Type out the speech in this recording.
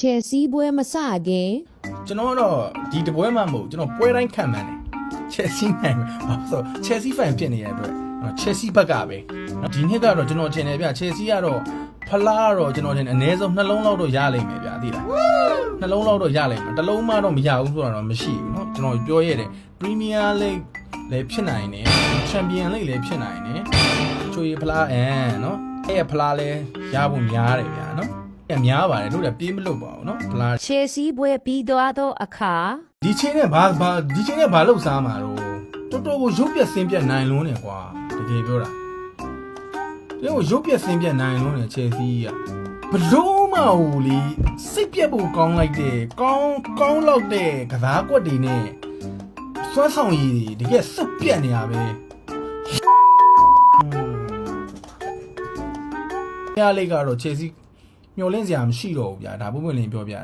ချယ်ဆီပွဲမစခင်ကျွန်တော်တော့ဒီတပွဲမှမဟုတ်ကျွန်တော်ပွဲတိုင်းခံမှန်းတယ်ချယ်ဆီနိုင်မယ်ဘာလို့ဆိုတော့ချယ်ဆီဖန်ဖြစ်နေရတဲ့အတွက်နော်ချယ်ဆီဘက်ကပဲနော်ဒီနှစ်ကတော့ကျွန်တော်ထင်တယ်ဗျချယ်ဆီကတော့ဖလားကတော့ကျွန်တော်ထင်အနည်းဆုံးနှလုံးလောက်တော့ရလိမ့်မယ်ဗျသိလားနှလုံးလောက်တော့ရလိမ့်မယ်တစ်လုံးမှတော့မရဘူးဆိုတာတော့မရှိဘူးနော်ကျွန်တော်ပြောရတဲ့ Premier League လည်းဖြစ်နိုင်တယ် Champion League လည်းဖြစ်နိုင်တယ်ချိုရီဖလားအန်နော်အဲ့ဖလားလည်းရဖို့များတယ်ဗျာနော် အဲ့များပါတယ်တို့လည်းပြေးမလို့ပါဘူးเนาะဖလား ချယ်ဆီပွဲပြီးသွားသောအခါ ဒီချင်းနဲ့ဘာဘာဒီချင်းနဲ့ဘာလို့စားမှာတော့တော်တော်ကိုရုပ်ပြက်ဆင်းပြက်နိုင်လွန်းနေကွာတကယ်ပြောတာတကယ်ကိုရုပ်ပြက်ဆင်းပြက်နိုင်လွန်းနေချယ်ဆီကဘလို့မဟုတ်လေစိတ်ပြက်ဖို့ကောင်းလိုက်တဲ့ကောင်းကောင်းလောက်တဲ့ကစားကွက်တွေနဲ့စွမ်းဆောင်ရည်တွေတကယ်စုပ်ပြက်နေရပဲရလေးကတော့ချယ်ဆီ မျောလင်းစရာမရှိတော့ဘူးဗျာဒါပုံမှန်လင်းပြောပြတာ